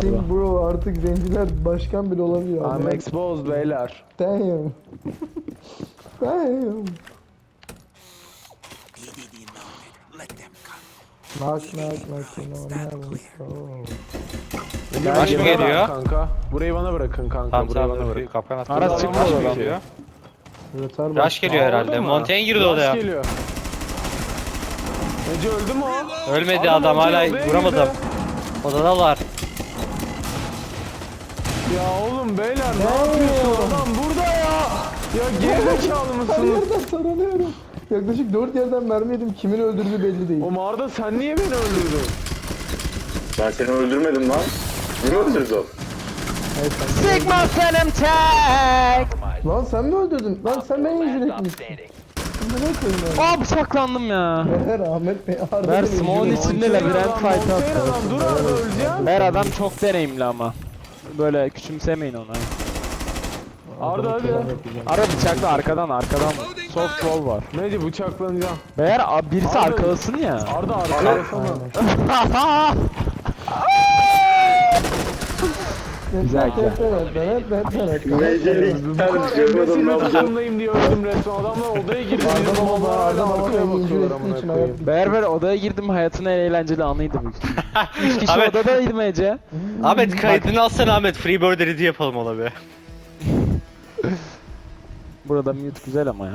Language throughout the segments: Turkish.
think bro artık zenciler başkan bile olabiliyor. I'm exposed beyler. Damn. Damn. Knock knock knocking on heaven's door. Baş mı geliyor? Kanka. Burayı bana bırakın kanka. Tamam Burayı bana bırakın. Kapkan at. Aras Rush çıkma oradan. Yeter bak. Rush geliyor herhalde. Montaigne girdi Rush odaya. geliyor. Ece öldü mü o? Ölmedi Adam adam hala vuramadım. Odadalar. Ya oğlum beyler ne yapıyorsun? Adam burada ya. Ya gerizekalı Her mısınız? yerden taranıyorum. Yaklaşık 4 yerden mermi yedim. Kimin öldürdüğü belli değil. O mağarada sen niye beni öldürdün? Ben seni öldürmedim lan. Kim öldürdü o? Sigma Phantom Tag! Lan sen mi öldürdün? Lan sen beni injur etmişsin. Ne koyayım ben? Aa bıçaklandım ya. Meğer Ahmet Bey Arda Ver Smoke'un içinde labirent adam, fight Montaigne attı. adam, Dur abi öleceğim. Ver adam çok deneyimli ama. Böyle küçümsemeyin onu. Arda hadi. Ara bıçakla arkadan arkadan. Soft wall var. Neydi bıçaklanacağım. Meğer a- birisi Arda- arkalasın ya. Arda arkaya sana. Güzel güzel. Mecelik Bu ters kadar görmedim embesil ne bir yapacağım. takımdayım diye öldüm resmen. Adamlar odaya girdi. Arda hala baba arkaya bakıyorlar amına koyayım. ben odaya girdim hayatın en eğlenceli anıydı bu. Üç kişi Ahmet. odadaydım Ece. Ahmet kaydını alsana Ahmet. Freebird editi yapalım ona bir. Burada mute güzel ama ya.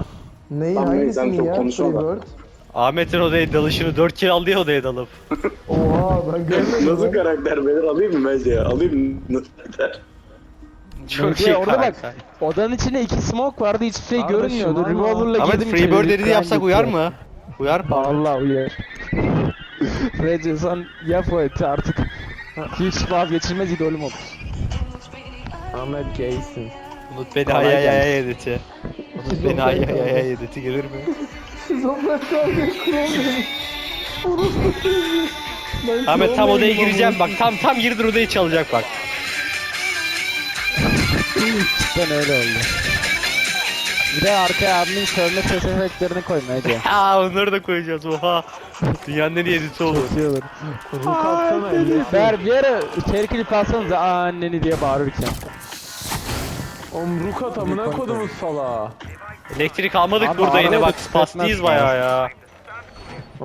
Neyi hangisini çok ya? Freebird. Ahmet'in odaya dalışını 4 kill aldı ya odaya dalıp. Oha ben görmedim. Nasıl lan. karakter beyler alayım mı Mece'ye? Alayım mı? Çok Neydi? şey orada bak. karakter. Odanın içinde iki smoke vardı hiçbir şey Arda görünmüyordu. şımarma. Revolver'la Ahmet girdim Freebird editi yapsak gitti. uyar mı? Uyar mı? Allah uyar. Recep sen yap o eti artık. Hiç vazgeçilmez idolüm olur. Ahmet gaysin. Unut beni ay ay ay editi. Unut beni ay ay ay ay editi gelir mi? Çocuğu. Ben Ahmet tam odaya gireceğim bak tam tam girdir odayı çalacak bak. Cidden öyle oldu. Bir de arkaya abimin sövme ses efektlerini koyma Ece. Aa onları da koyacağız oha. Dünyanın en iyi editi olur. Olur. Ruh atsana elle. Ver bir yere içeri klip alsanıza "Aa, anneni diye bağırırken. Oğlum Rukat amına kodumu sala. Elektrik almadık Abi burada yine arada bak da spastiyiz tüketmez bayağı ya.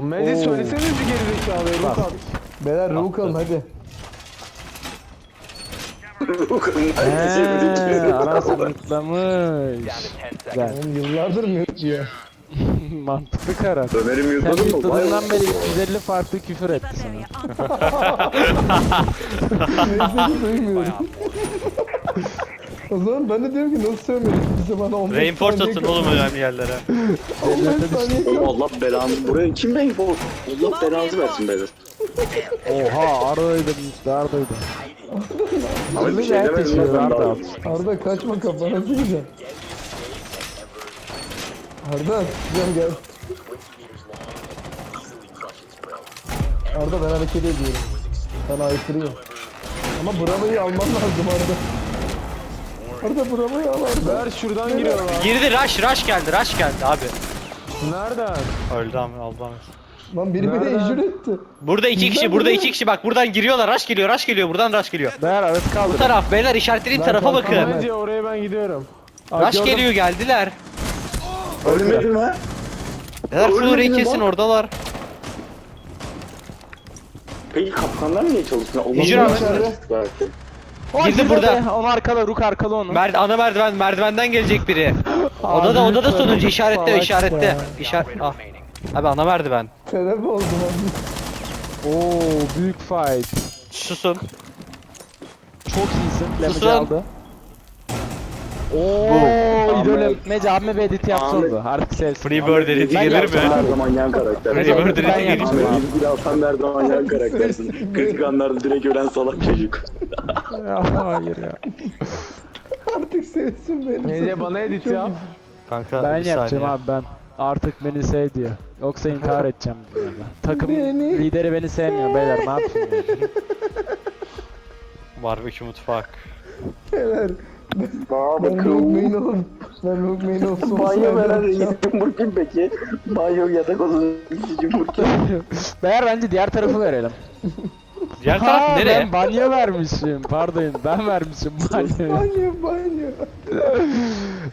Mece Oo. söylesene şu gerizekalıya Rukat. Beyler ruh alın hadi. Eee Aras mutlamış. Güzel. Oğlum yıllardır mı diyor. Mantıklı karar. Ömer'i Sen mute'ladın mı? Vay yutladığından beri 350 farklı küfür etti sana. Neyse duymuyorum. o zaman ben de diyorum ki nasıl sövmedin bize bana 15 Reinforce saniye atın kal- oğlum önemli yerlere. 15 saniye Oğlum kal- Allah belanı. Buraya kim ben Allah belanızı versin beyler. Oha Arda'ydı işte Arda'ydı. Ama bir şey demedim yaşıyor ben Arda. daha. Arda kaçma kafana sıkacağım. Arda sıkacağım gel. Arda ben hareket ediyorum. Ben aykırıyım. Ama Bravo'yu alman lazım Arda. Arda Bravo'yu al Arda. Ver şuradan giriyorlar. Girdi rush rush geldi rush geldi abi. Nereden? Öldü Ahmet aldı. Lan biri beni Nereden? injure etti. Burada iki kişi burada iki kişi bak buradan giriyorlar rush geliyor rush geliyor buradan rush geliyor. Değer arası Bu kaldı. taraf beyler işaretlediğim Ben tarafa kalkamam. bakın. Mece oraya ben gidiyorum. Rush geliyor geldiler. Ölmedin mi? Beyler Ölmedin mi kesin oradalar. Peki kapkanlar niye çalışmıyor? Allah Hicr belanı abi. Girdi burada. be, Onu arkala Ruk arkala onu. Mer ana merdiven merdivenden gelecek biri. Odada odada sonuncu işaretle. ya. İşaret ah. Abi ana merdiven. Sebep oldum abi. Oo büyük fight. Susun. Çok iyisin. Susun. Aldı. Oo idolüm. Abime bir edit yapsanıza. Artık sevsin. Freebird editi Ben gelir mi? Her zaman yan karakter. Freebird editi yapacağım gelir mi? abi. Ahmet bir alsan her zaman yan karaktersin. Kritik anlarda direkt ölen salak çocuk. Ya, Hayır ya. Artık sevsin beni. Mece bana edit yap. Kanka Ben bir yapacağım saniye. abi ben. Artık beni sev diyor. Yoksa intihar edeceğim diyor. Takım Beni lideri beni sevmiyor beyler ne yapayım ya? Barbekü mutfak. Beyler. Olup ben Rogue olup Banyo veren cumhur kim peki? Banyo yatak odası cumhur kim? Bence diğer tarafı verelim. Diğer taraf Ha nereye? ben banyo vermişim. Pardon ben vermişim banyoyu. Banyo banyo.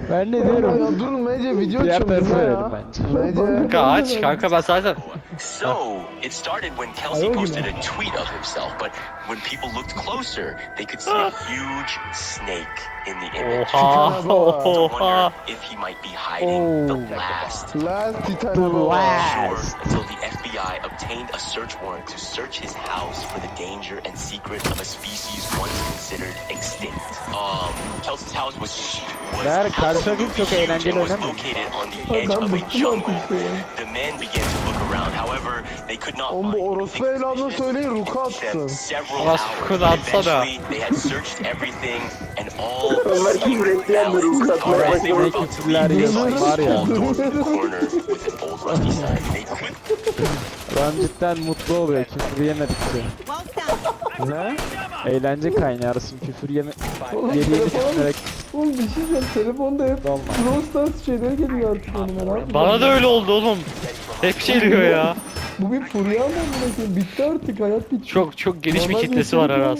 Ben ne diyorum? Ya durun Mece video Diğer açıyorum tarafa ya. verelim bence. Mece. Kanka aç kanka ben zaten. So, it started when Kelsey posted a tweet of himself, but when people looked closer, they could see a huge snake in the image. Oha To oha. wonder if he might be hiding Oh. the last Last Titan The last. Until the FBI obtained a search warrant to search his house for the danger and secret of a species once considered extinct. Um, Kelsey's house was was Meğer karşı takım çok eğlenceli oynamıyor. a bıktım artık ya. Not Oğlum bu orospu evladına söyleyin ruka atsın. Orospu all Ömer sleep küfretleyen de Alright, they were Ne yiyorlar they var ya. Ben cidden mutlu oluyor küfür yemedikçe. Ne? Eğlence kaynarsın küfür yeme... Yediğini düşünerek Oğlum bir şey diyeceğim. Telefonda hep. Brawl Stars şeyleri geliyor artık önüme. Yapayım? Bana da öyle oldu oğlum. Hep şey diyor ya. Bu bir furya mı amına koyayım? Bitti artık hayat bitti. Çok çok geniş bir kitlesi var yaşam Aras.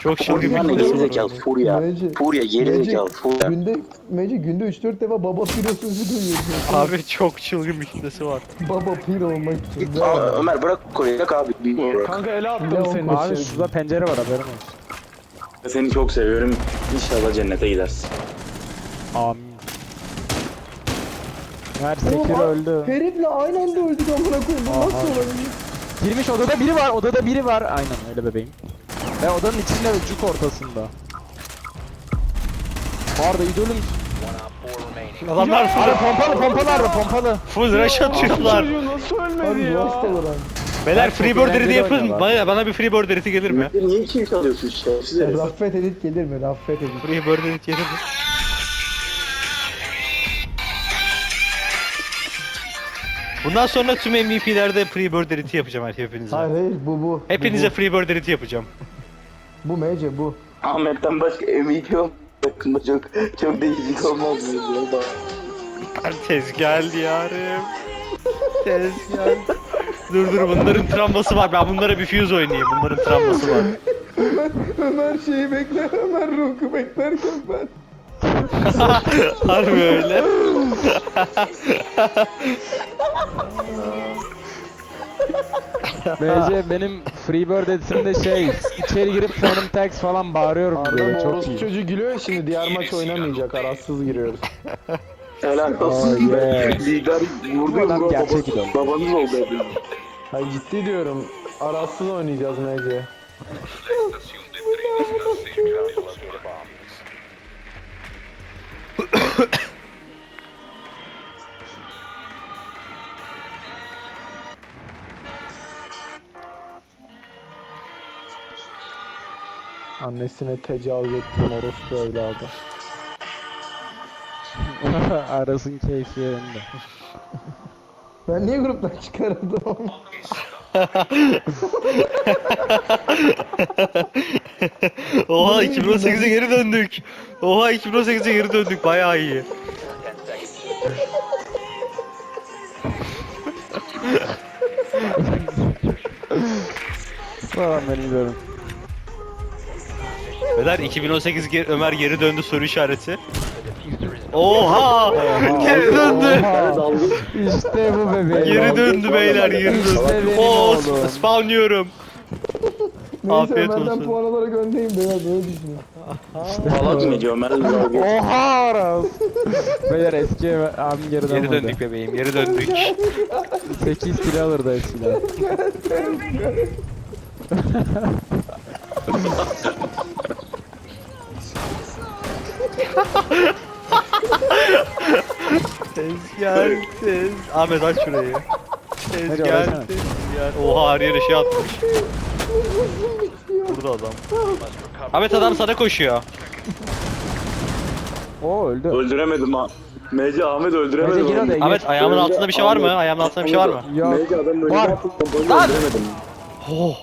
Çok çılgın Furya bir ne kitlesi var. gerizekalı Furya. Mece. Furya gerizekalı Furya. Günde Mece günde 3-4 defa baba piro sözü duyuyorsun. Abi çok çılgın bir kitlesi var. Baba piro olmak için. Ömer bırak bırak abi. Bırak. Kanka ele attım senin olmuş? Abi şurada pencere var haberin olsun. Seni çok seviyorum. İnşallah cennete gidersin. Amin. Her Sekiro öldü. Herifle aynı anda öldük amına koyayım. Bu Aha. nasıl olabilir? Girmiş odada biri var, odada biri var. Aynen öyle bebeğim. Ve odanın içinde ve cuk ortasında. Arda idolüm. Adamlar full, pompalı pompalı Arda pompalı. full rush atıyorlar. Çocuğu nasıl ölmedi Abi ya? Rust olarak. Beyler eğlenceli editi yapın. oynuyorlar. Bana, bana bir freeboard editi gelir mi? Niye kim çalıyorsun şerefsiz herif? Raffet edit gelir mi? Raffet edit. Freeboard edit gelir mi? Bundan sonra tüm MVP'lerde freeboard editi yapacağım hepinize. Hayır hayır bu bu. Hepinize Bu, freeboard editi yapacağım. bu, bu Mece bu. Ahmet'ten başka MVP yok. Hakkında çok çok değişik olmaz mı? Tez geldi yarim. Tez geldi. Dur dur bunların travması var. Ben bunlara bir fuse oynayayım. Bunların travması var. Ömer, Ömer şeyi bekler. Ömer Rook'u beklerken ben. Harbi öyle. BC benim Freebird editimde şey içeri girip Phantom Tax falan bağırıyorum Arda böyle çok orospu iyi. çocuğu gülüyor ya şimdi diğer maç oynamayacak arassız giriyoruz. Helal olsun. Oh, yeah. Lider vurdu Adam bro. gerçek idol. Babanız oldu hepiniz. Hayır ciddi diyorum arassız oynayacağız Mece. Annesine tecavüz ettim orospu evladı. Arasın keyfi yerinde. Ben niye gruptan çıkarıldım? Oha 2018'e geri döndük. Oha 2018'e geri döndük. Bayağı iyi. Falan ben biliyorum. Beyler 2018 ge- Ömer geri döndü soru işareti. Oha! geri döndü. İşte bu bebeğim. Geri döndü beyler geri döndü. Benim Oo oğlum. spawn yiyorum. Neyse Afiyet Ömer'den olsun. puan olarak öndeyim beyler. Böyle düşünüyorum. Salak mı diyor Ömer? Dalga. Oha Aras. Beyler eski eve- abim geri Geri dönmedi. döndük bebeğim geri döndük. 8 kilo alırdı eskiden. Tez gel tez. Ahmet aç şurayı. Tez Hadi gel orasana. tez gel. Oha her yere şey atmış. Burada adam. Ahmet adam sana koşuyor. O öldü. Öldüremedim ha. Mece Ahmet öldüremedim. Mece gir onu. odaya. Ahmet ayağımın altında bir şey var mı? Ayağımın altında bir şey var mı? Yok. Adam Var. Lan! öldüremedim. Oh.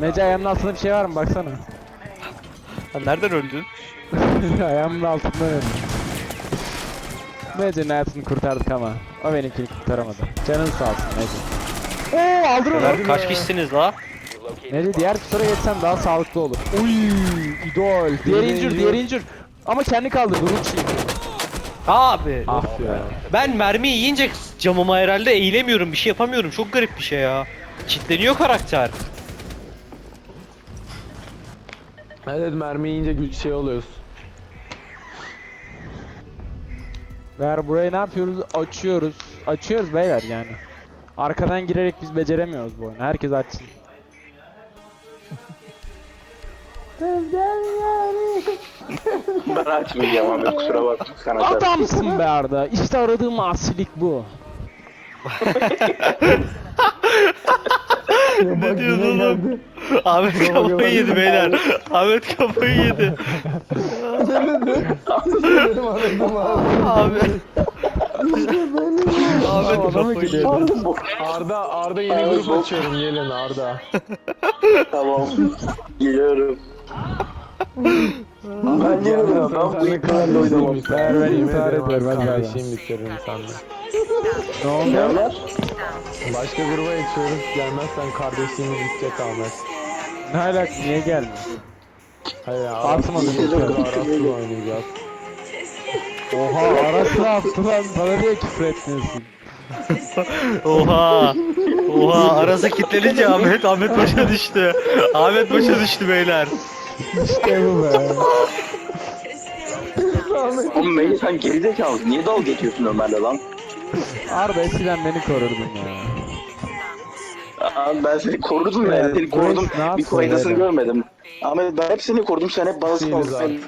Mece ayağımın altında bir şey var mı baksana. Sen nereden öldün? ayağımın altında öldü. Mece'nin hayatını kurtardık ama. O benimkini kurtaramadı. Canın sağ olsun Mece. Oo aldırın Beyler kaç kişisiniz la? Neyse diğer kusura geçsen daha sağlıklı olur. Uy, idol. Diğer incir, diğer incir. Ama kendi kaldırdı Ruchi. Abi Ah ya. ben mermi yiyince camıma herhalde eğilemiyorum bir şey yapamıyorum çok garip bir şey ya. Kitleniyor karakter. Evet mermi yiyince güç şey oluyoruz. Ver burayı ne yapıyoruz? Açıyoruz. Açıyoruz beyler yani. Arkadan girerek biz beceremiyoruz bu oyunu. Herkes açsın. Ben açmayacağım abi kusura bakma. Sen açarsın. Adamsın be Arda. İşte aradığım asilik bu. Ya bak diyorsun yine oğlum? geldi. Ahmet kafayı yedi beyler. Ahmet kafayı yedi. Benim aradım abi. Abi. Ahmet kafayı yedi. Arda Arda yeni grup açıyorum gelin Arda. Tamam. Geliyorum. Ben geliyorum. Ben bu kadar oynamam. Ver intihar ediyorum hadi. Kardeşim bitiririm sende. Ne? Gelmez. Başka gruba geçiyoruz. Gelmezsen kardeşliğimiz bitecek Ahmet. Ne alak niye gelmiyor? Hayır ya. Atma Aras'la beni. Aras'la oynayacağız. Oha arası ne yaptı lan? Bana niye küfür etmiyorsun? Oha. Oha arası kilitlenince Ahmet Ahmet başa düştü. Ahmet başa düştü beyler. İşte bu be. Oğlum Melih sen gerizekalı. Niye dalga geçiyorsun Ömer'le lan? Arda eskiden beni korurdun ya. Aa, ben seni korudum ya. Evet, Seni korudum. Yapsın Bir faydasını öyle? görmedim. Ahmet ben hep seni korudum. Sen hep bana Değiliz abi.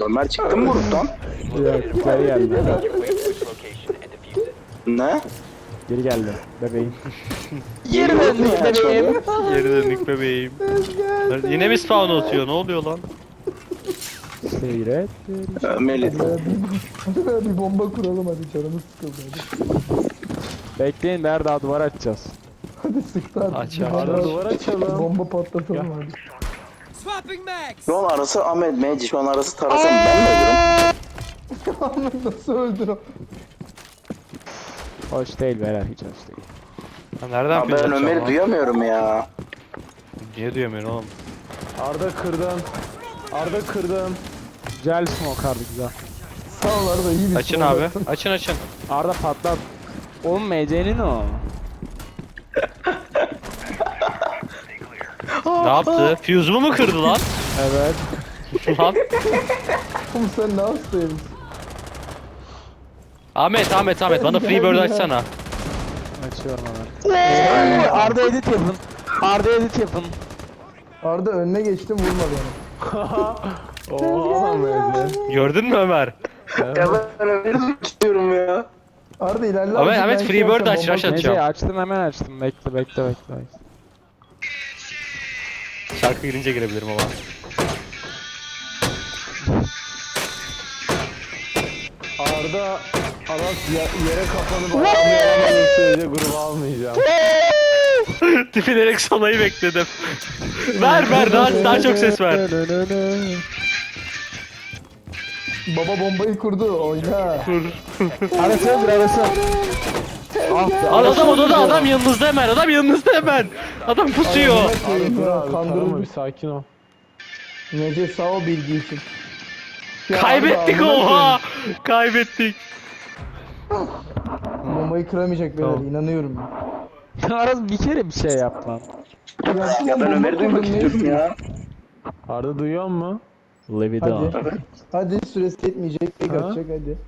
Ömer çıktı mı gruptan? Yok geri geldi. Ne? Geri geldi bebeğim. Geri döndük bebeğim. Geri döndük bebeğim. Yine mi spawn atıyor? Ne oluyor lan? Seyret. Melih. Hadi bir bomba kuralım hadi canımız sıkıldı hadi. Bekleyin ver daha duvar açacağız. Hadi sıktı artık. Aç bomba- Arda duvar açalım. Bomba patlatalım hadi. Şu an arası Ahmet Meci. Şu an arası tarasam ben mi ölürüm? Ahmet nasıl öldün o? Hoş değil beyler hiç hoş değil. Ha, nereden pil ben Ömer'i duyamıyorum ya. Niye duyamıyorsun oğlum? Arda kırdın. Arda kırdın. Güzel smoke Arda güzel. Sağ ol Arda iyi bir Açın smoke abi. attın. Açın açın. Arda patlat. Oğlum MC'nin o. Ne yaptı? Fuse'umu mu kırdı lan? Evet. lan. Oğlum sen ne hastayım? Ahmet Ahmet Ahmet bana Freebird açsana. Açıyorum hemen. Arda edit yapın. Arda edit yapın. Arda önüne geçtim vurma beni. Oha Mezi. Gördün mü Ömer? Ya ben Ömer'i duymak istiyorum ya. Arda ilerle. Ahmet, Ahmet, Freebird şey aç, rush. Açacağım. Neyse açtım hemen açtım. Bekle bekle bekle. bekle. Şarkı girince girebilirim ama. Arda Ya- yere kapanıp ağlayamadığın sürece gruba almayacağım. Tipilerek sonayı bekledim. ver ver daha, daha çok ses ver. Baba bombayı kurdu oyna. Arası öldür arası. Ah. Al adam odada adam yanınızda hemen adam yanınızda hemen. Adam pusuyor. Abi Kandırıldı. bir sakin ol. Nece sağ ol bilgi için. Ya Kaybettik oha. Kaybettik. Bombayı kıramayacak beyler Tamam. inanıyorum. Aras bir kere bir şey yap lan. Ya ben Ömer'i duymak istiyorum ya. Arda duyuyor mu? Live it Hadi. Hadi süresi yetmeyecek. Tek Ha? atacak hadi.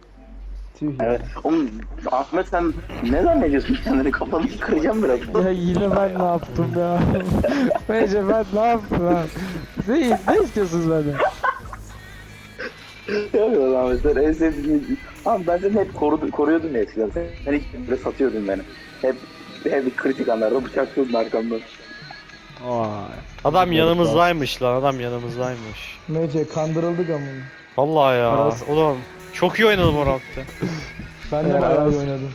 Tüh ya. Evet. Oğlum Ahmet sen ne zannediyorsun kendini kafanı kıracağım biraz. Ya yine ben ne yaptım ya? Bence ben ne yaptım lan? Ne, ne istiyorsunuz benden? Yapıyoruz Ahmet sen en sevdiğin. Abi ben seni hep korudu, koruyordum ya eskiden. Sen, hiç böyle satıyordun beni. Hep hep kritik anlarda bıçaklıyordun arkamdan. Vay. Adam yanımızdaymış lan adam yanımızdaymış. Mece kandırıldık ama. Vallahi ya. Aras- Oğlum çok iyi oynadım o roundda. Ben de Ya, bayağı iyi Aras- oynadım.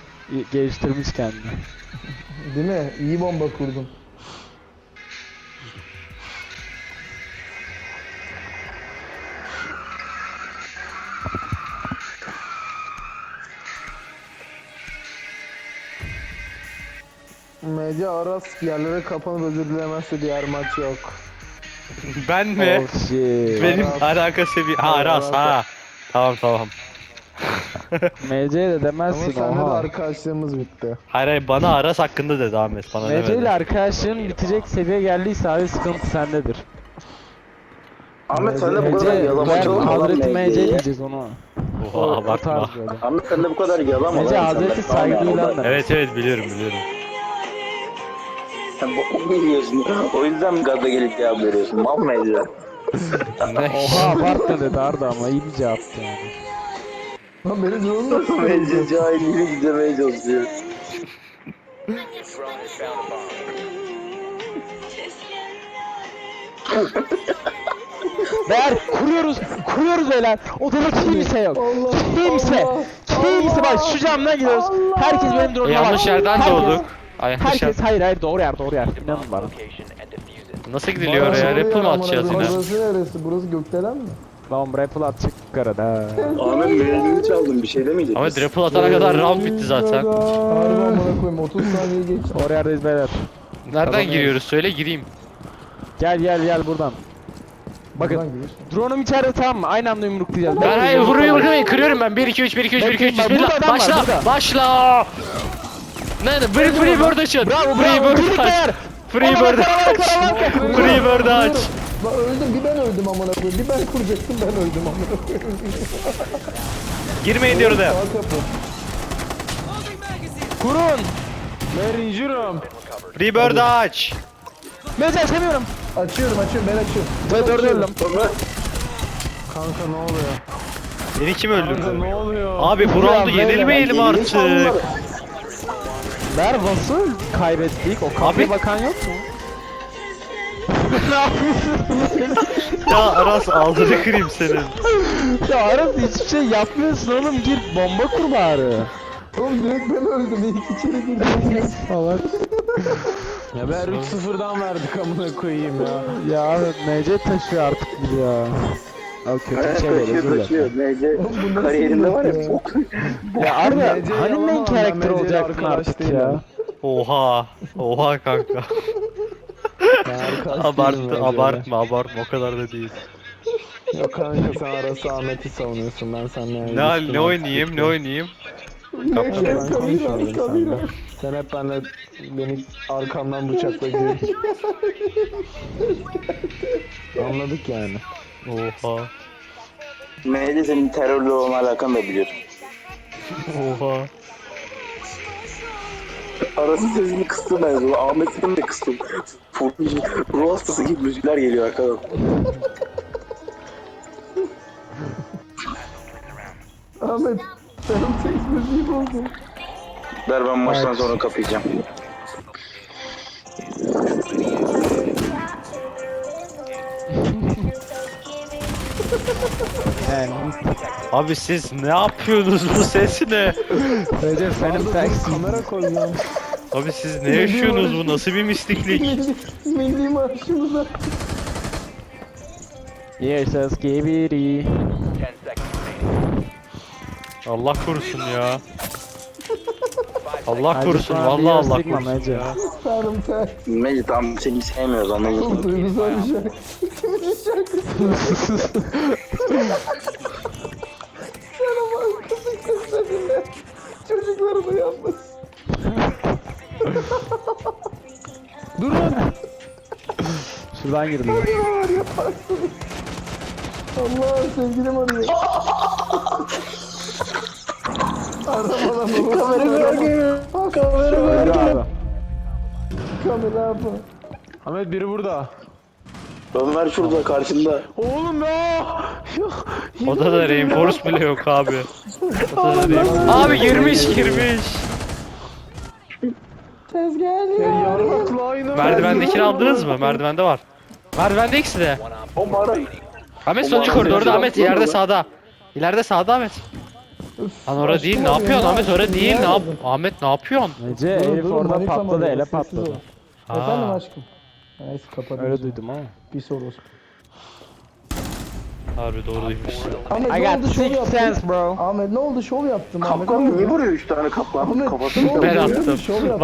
Geliştirmiş kendini. Değil mi? İyi bomba kurdum. MC Aras yerlere kapanıp özür dilemezse diğer maç yok. Ben mi? Oh shit. Benim Aras. alakası bir... Ha Aras ha. Tamam tamam. MC de Ama demezsin seninle de oha. arkadaşlığımız bitti. Hayır hayır bana Aras hakkında dedi Ahmet bana MC ile demedi. arkadaşlığın bitecek seviye geldiyse abi sıkıntı sendedir. Ahmet sen de bu MC, kadar yalamaç ben olma lan Hazreti MC MC'ye. diyeceğiz onu. Oha O abartma. tarz böyle. Ahmet sen de bu kadar yalama MC lan. Hazreti Sen de- saygı Tamam, duyulan o da- da. Evet evet biliyorum biliyorum. Bok yiyorsun. O yüzden mi gaza gelip cevap veriyorsun? Mal mı Ece? Oha abartma dedi Arda ama iyi bir cevaptı yani. Lan beni zorunda Ece cahilliğini gizlemeye çalışıyor. Beyler kuruyoruz, kuruyoruz beyler. Odada kimse yok. Allah, Kimse, Allah, kimse bak şu camdan gidiyoruz. Herkes benim E, drone'uma yanlış bak. yerden Herkes- doğduk. Ay. Herkes hayır hayır doğru yer doğru yer. İnanın bana. Nasıl gidiliyor oraya? Rappel mı atacağız yine? Burası neresi? Burası gökdelen mi? Lan rifle atacak yukarıda. Ahmet müezzini çaldım bir şey demeyecek Ama? Rappel atana kadar round bitti zaten. Harbi amına koyayım 30 saniye geçti. Doğru yerdeyiz beyler. Nereden giriyoruz? Söyle gireyim. Gel gel gel buradan. Bakın drone'um içeride tamam mı? Aynı anda yumruklayacağız. Ben hayır vuruyor vuruyor kırıyorum ben 1 2 3 1 2 3 1 2 3 Bekleyin, bak, burada adam var, Başla başla. Ne free free bird açın. Bravo Free bravo. bird aç. Free bird aç. Free bird aç. Öldüm bir ben öldüm amına koyayım. Bir ben kuracaktım ben öldüm amına koyayım. Girmeyin diyor da. Sağ kapı. Kurun. Merinjurum. Free bird aç. Meze açamıyorum. Açıyorum açıyorum ben açıyorum. Ve dört öldüm. Kanka ne oluyor? Beni kim öldürdü? Ne oluyor? Abi bu roundu yenilmeyelim artık. Ver nasıl kaybettik? O kapıya Abi- bakan yok mu? Ya Aras ağzını kırayım senin. ya Aras hiçbir şey yapmıyorsun oğlum gir bomba kur bari. Oğlum direkt ben öldüm. İlk içeri girdim. Salak. Ya ben 3-0'dan verdik amına koyayım ya. ya abi MC taşıyor artık bizi ya. Abi kötü bir şey değil özür dilerim. Nece kariyerinde var ya. bok. Ya MC hani main karakter olacaktın artık ya. Oha. Oha kanka. Abartma abartma abartma o kadar da değil. Yok kanka sen arası Ahmet'i savunuyorsun ben seninle. Ne ne oynayayım ne oynayayım? Kapı- ben konuşmadım seninle. Sen hep benimle beni arkamdan bıçakla gir. Anladık yani. Oha. Nece senin terörle olan alakan da biliyorum. Oha. Arası sesini kıstım ben. sonra Ahmet'in de kıstım. Ruh hastası gibi müzikler geliyor arkadan. Ahmet sen seks müziği bozdun. Ver ben maçtan sonra kapayacağım. Abi siz ne yapıyorsunuz bu ses ne? Recep senin taksi. Kamera koyacağım. Abi siz ne yaşıyorsunuz bu nasıl bir mistiklik? Milli, marşımıza. Yerses gebiri. Allah korusun ya. Allah korusun vallahi Allah korusun Mece. ya. Sarım ter. Nece tam seni sevmiyoruz anladın duygusal bir şarkı. Kimin şarkısı? Canım arkası kesinlikle. Çocukları da yalnız. Durun. Şuradan girdim. Var yaparsınız. Allah sevgilim arıyor. Arabadan Kamera bakıyor. Kamera abi. Kamera abi. Ahmet biri burada. Ömer şurada karşında. Oğlum ya. Odada reinforce bile yok abi. Odada reinforce- Abi girmiş girmiş. Tezgah Ya. Merdivendekini aldınız mı? Merdivende var. Merdivende ikisi de. O mara. Ahmet sonuncu koridorda Ahmet ileride sağda. İleride sağda Ahmet. Lan orada değil ne yapıyorsun Ahmet orada değil ne yap Ahmet ne yapıyorsun? Mece Elif orada patladı ele patladı. Efendim aşkım. Neyse kapadım. Öyle duydum ama. Bir soru. Harbi doğruymuş. Ahmet I ne got oldu şov six yaptın? bro. Ahmet ne oldu şov yaptım Ahmet. Kapkan niye vuruyor üç tane kaplan? Ahmet Kafasını ne oldu? Ben attım. Şov yaptım.